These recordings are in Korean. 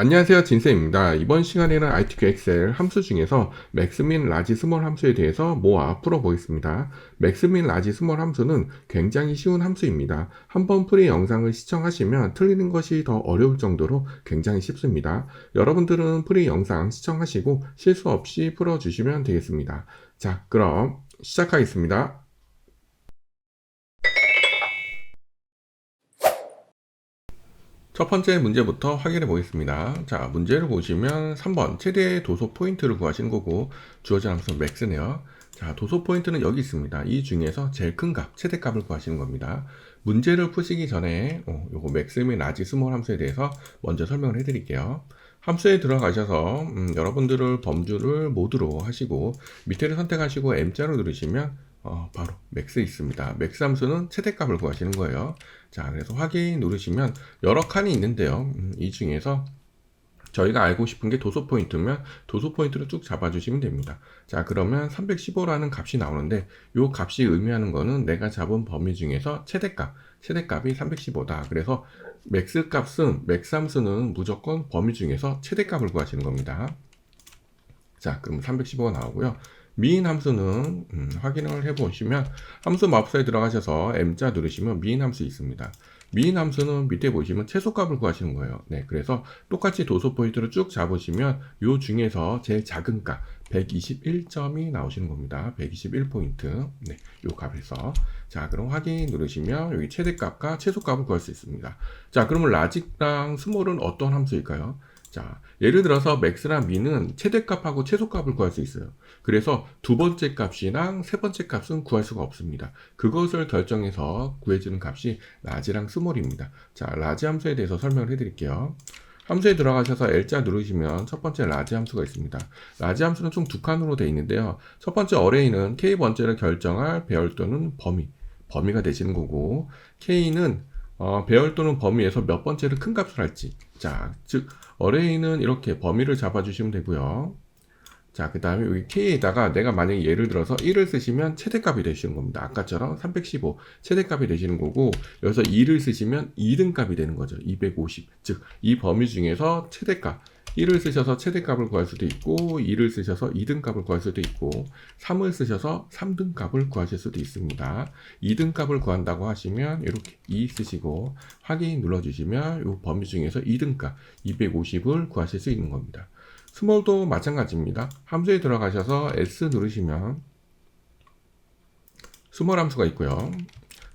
안녕하세요 진쌤입니다. 이번 시간에는 ITQ 엑셀 함수 중에서 맥스민 라지 스몰 함수에 대해서 모아 풀어보겠습니다. 맥스민 라지 스몰 함수는 굉장히 쉬운 함수입니다. 한번 풀이 영상을 시청하시면 틀리는 것이 더 어려울 정도로 굉장히 쉽습니다. 여러분들은 풀이 영상 시청하시고 실수 없이 풀어주시면 되겠습니다. 자 그럼 시작하겠습니다. 첫 번째 문제부터 확인해 보겠습니다. 자, 문제를 보시면 3번 최대 도소 포인트를 구하시는 거고 주어진 함수 맥스네요. 자, 도소 포인트는 여기 있습니다. 이 중에서 제일 큰 값, 최대 값을 구하시는 겁니다. 문제를 푸시기 전에 어, 요거 맥스 및 라지 스몰 함수에 대해서 먼저 설명을 해 드릴게요. 함수에 들어가셔서 음, 여러분들을 범주를 모두로 하시고 밑에를 선택하시고 M자로 누르시면 어, 바로 맥스 있습니다. 맥스 함수는 최대값을 구하시는 거예요. 자, 그래서 확인 누르시면 여러 칸이 있는데요. 음, 이 중에서 저희가 알고 싶은 게 도소 포인트면 도소 포인트를 쭉 잡아주시면 됩니다. 자, 그러면 315라는 값이 나오는데 이 값이 의미하는 거는 내가 잡은 범위 중에서 최대값, 최대값이 315다. 그래서 맥스 값은 맥스 함수는 무조건 범위 중에서 최대값을 구하시는 겁니다. 자, 그럼 315가 나오고요. 미인 함수는 음, 확인을 해보시면 함수 마법사에 들어가셔서 M자 누르시면 미인 함수 있습니다. 미인 함수는 밑에 보시면 최소값을 구하시는 거예요. 네, 그래서 똑같이 도소 포인트를 쭉 잡으시면 요 중에서 제일 작은 값 121점이 나오시는 겁니다. 121포인트. 네, 요 값에서. 자, 그럼 확인 누르시면 여기 최대값과 최소값을 구할 수 있습니다. 자, 그러면 라직랑 스몰은 어떤 함수일까요? 자, 예를 들어서 맥스랑 미는 최대값하고 최소값을 구할 수 있어요. 그래서 두 번째 값이랑 세 번째 값은 구할 수가 없습니다. 그것을 결정해서 구해주는 값이 라지랑 스몰입니다. 자, 라지 함수에 대해서 설명을 해드릴게요. 함수에 들어가셔서 L자 누르시면 첫 번째 라지 함수가 있습니다. 라지 함수는 총 두 칸으로 되어 있는데요. 첫 번째 어레이는 K 번째를 결정할 배열 또는 범위, 범위가 되시는 거고 K는 어, 배열 또는 범위에서 몇 번째를 큰 값을 할지. 자, 즉 어레이는 이렇게 범위를 잡아주시면 되고요. 자, 그 다음에 여기 K에다가 내가 만약에 예를 들어서 1을 쓰시면 최대값이 되시는 겁니다. 아까처럼 315 최대값이 되시는 거고, 여기서 2를 쓰시면 2등값이 되는 거죠. 250. 즉, 이 범위 중에서 최대값. 1을 쓰셔서 최대값을 구할 수도 있고, 2를 쓰셔서 2등값을 구할 수도 있고, 3을 쓰셔서 3등값을 구하실 수도 있습니다. 2등값을 구한다고 하시면 이렇게 2 쓰시고 확인 눌러주시면 이 범위 중에서 2등값 250을 구하실 수 있는 겁니다. 스몰도 마찬가지입니다. 함수에 들어가셔서 S 누르시면 스몰 함수가 있고요.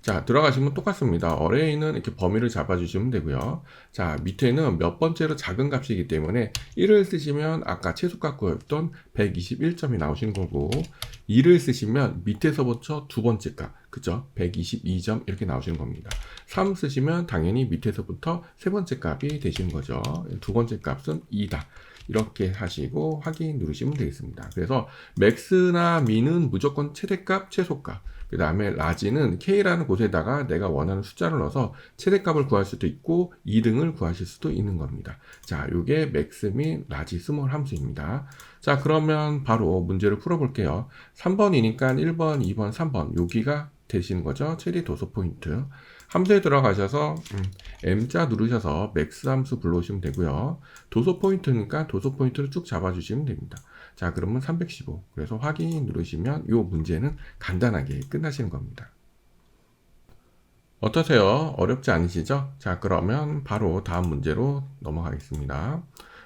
자, 들어가시면 똑같습니다. 어레이는 이렇게 범위를 잡아주시면 되고요. 자, 밑에는 몇 번째로 작은 값이기 때문에 1을 쓰시면 아까 최소값 구였던 121점이 나오시는 거고 2를 쓰시면 밑에서부터 두 번째 값, 그죠? 122점 이렇게 나오시는 겁니다. 3 쓰시면 당연히 밑에서부터 세 번째 값이 되시는 거죠. 두 번째 값은 2다. 이렇게 하시고 확인 누르시면 되겠습니다. 그래서 맥스나 미는 무조건 최대값, 최소값. 그 다음에 라지는 K라는 곳에다가 내가 원하는 숫자를 넣어서 최대값을 구할 수도 있고 2등을 구하실 수도 있는 겁니다. 자, 이게 맥스 및 라지 스몰 함수입니다. 자, 그러면 바로 문제를 풀어볼게요. 3번이니까 1번, 2번, 3번 여기가 되시는 거죠. 최대 도소 포인트. 함수에 들어가셔서 음, M자 누르셔서 맥스 함수 불러오시면 되고요. 도소 포인트니까 도소 포인트를 쭉 잡아주시면 됩니다. 자, 그러면 315. 그래서 확인 누르시면 이 문제는 간단하게 끝나시는 겁니다. 어떠세요? 어렵지 않으시죠? 자, 그러면 바로 다음 문제로 넘어가겠습니다.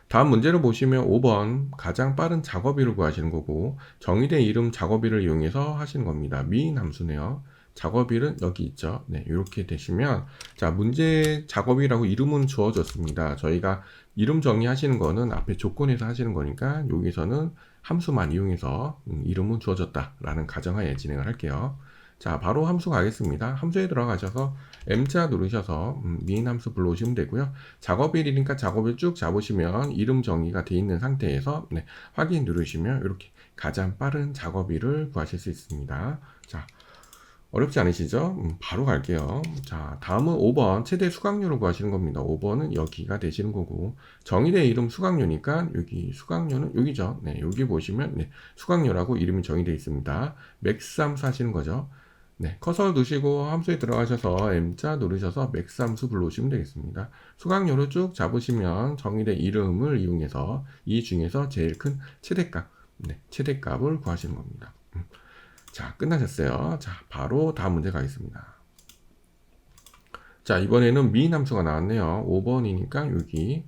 다음 문제를 보시면 5번 가장 빠른 작업일을 구하시는 거고 정의된 이름 작업일을 이용해서 하시는 겁니다. 미인 함수네요. 작업일은 여기 있죠. 네, 이렇게 되시면 자 문제 작업이라고 이름은 주어졌습니다. 저희가 이름 정의하시는 거는 앞에 조건에서 하시는 거니까 여기서는 함수만 이용해서 음, 이름은 주어졌다라는 가정하에 진행을 할게요. 자, 바로 함수 가겠습니다. 함수에 들어가셔서 M자 누르셔서 음, 미인 함수 불러오시면 되고요. 작업일이니까 작업일 쭉 잡으시면 이름 정의가 되어 있는 상태에서 네, 확인 누르시면 이렇게 가장 빠른 작업일을 구하실 수 있습니다. 자, 어렵지 않으시죠? 음, 바로 갈게요. 자, 다음은 5번 최대 수강료를 구하시는 겁니다. 5번은 여기가 되시는 거고 정의된 이름 수강료니까 여기 수강료는 여기죠. 네, 여기 보시면 네, 수강료라고 이름이 정의되어 있습니다. 맥스 함수 하시는 거죠. 네, 커서를 두시고 함수에 들어가셔서 M자 누르셔서 맥스 함수 불러오시면 되겠습니다. 수강료를 쭉 잡으시면 정의된 이름을 이용해서 이 중에서 제일 큰 최대값, 네, 최대값을 구하시는 겁니다. 음. 자, 끝나셨어요. 자, 바로 다음 문제 가겠습니다. 자, 이번에는 미인 함수가 나왔네요. 5번이니까 여기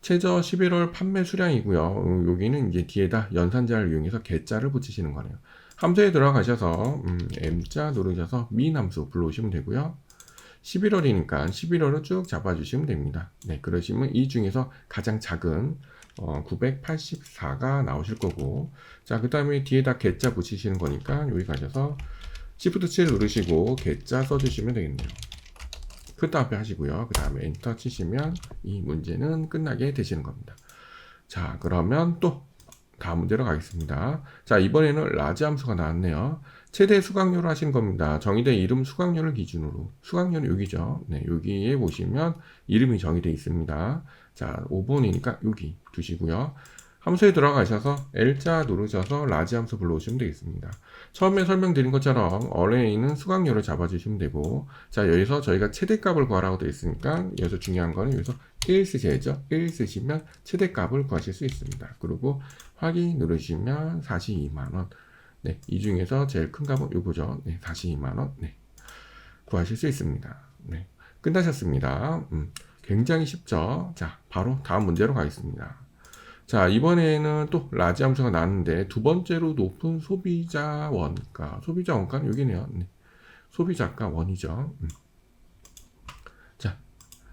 최저 11월 판매 수량이고요. 음, 여기는 이제 뒤에다 연산자를 이용해서 개자를 붙이시는 거네요. 함수에 들어가셔서 음, M자 누르셔서 미인 함수 불러오시면 되고요. 11월이니까 11월을 쭉 잡아주시면 됩니다. 네, 그러시면 이 중에서 가장 작은 어, 984가 나오실 거고, 자, 그 다음에 뒤에다 개자 붙이시는 거니까 여기 가셔서 Shift 7 누르시고 개자 써주시면 되겠네요. 그 앞에 하시고요. 그 다음에 엔터 치시면 이 문제는 끝나게 되시는 겁니다. 자, 그러면 또 다음 문제로 가겠습니다. 자, 이번에는 라지 함수가 나왔네요. 최대 수강료를 하신 겁니다. 정의된 이름 수강료를 기준으로. 수강료는 여기죠. 네, 여기에 보시면 이름이 정의되어 있습니다. 자, 5번이니까 여기 두시고요. 함수에 들어가셔서 L자 누르셔서 라지 함수 불러오시면 되겠습니다. 처음에 설명드린 것처럼 어레이는 수강료를 잡아주시면 되고 자 여기서 저희가 최대값을 구하라고 되어 있으니까 여기서 중요한 거는 여기서 1 쓰셔야죠. 1 쓰시면 최대값을 구하실 수 있습니다. 그리고 확인 누르시면 42만원 네, 이 중에서 제일 큰 값은 요거죠. 네, 42만원 네, 구하실 수 있습니다. 네, 끝나셨습니다. 음, 굉장히 쉽죠. 자, 바로 다음 문제로 가겠습니다. 자, 이번에는 또 라지 함수가 나왔는데 두 번째로 높은 소비자 원가. 소비자 원가는 여기네요. 네. 소비자가 원이죠. 음. 자,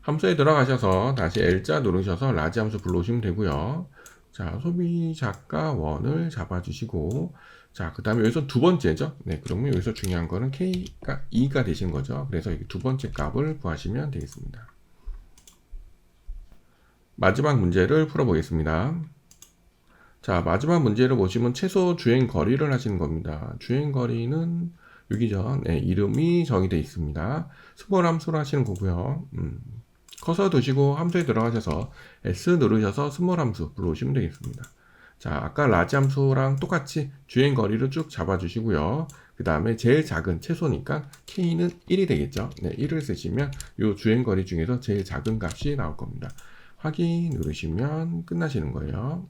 함수에 들어가셔서 다시 L자 누르셔서 라지 함수 불러오시면 되고요. 자, 소비자가 원을 잡아주시고, 자, 그 다음에 여기서 두 번째죠. 네, 그러면 여기서 중요한 거는 K가 2가 되신 거죠. 그래서 두 번째 값을 구하시면 되겠습니다. 마지막 문제를 풀어보겠습니다. 자, 마지막 문제를 보시면 최소 주행 거리를 하시는 겁니다. 주행 거리는 여기죠. 네, 이름이 정의되어 있습니다. 스몰 함수로 하시는 거고요. 음, 커서 두시고 함수에 들어가셔서 S 누르셔서 스몰 함수 불러오시면 되겠습니다. 자, 아까 라지 함수랑 똑같이 주행 거리를 쭉 잡아주시고요. 그 다음에 제일 작은 최소니까 K는 1이 되겠죠. 네, 1을 쓰시면 이 주행 거리 중에서 제일 작은 값이 나올 겁니다. 확인 누르시면 끝나시는 거예요.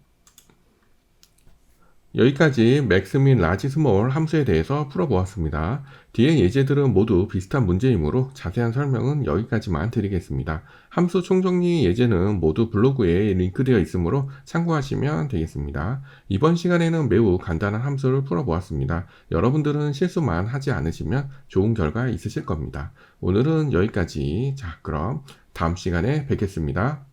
여기까지 맥스 민 라지 스몰 함수에 대해서 풀어보았습니다. 뒤에 예제들은 모두 비슷한 문제이므로 자세한 설명은 여기까지만 드리겠습니다. 함수 총정리 예제는 모두 블로그에 링크되어 있으므로 참고하시면 되겠습니다. 이번 시간에는 매우 간단한 함수를 풀어보았습니다. 여러분들은 실수만 하지 않으시면 좋은 결과 있으실 겁니다. 오늘은 여기까지. 자, 그럼 다음 시간에 뵙겠습니다.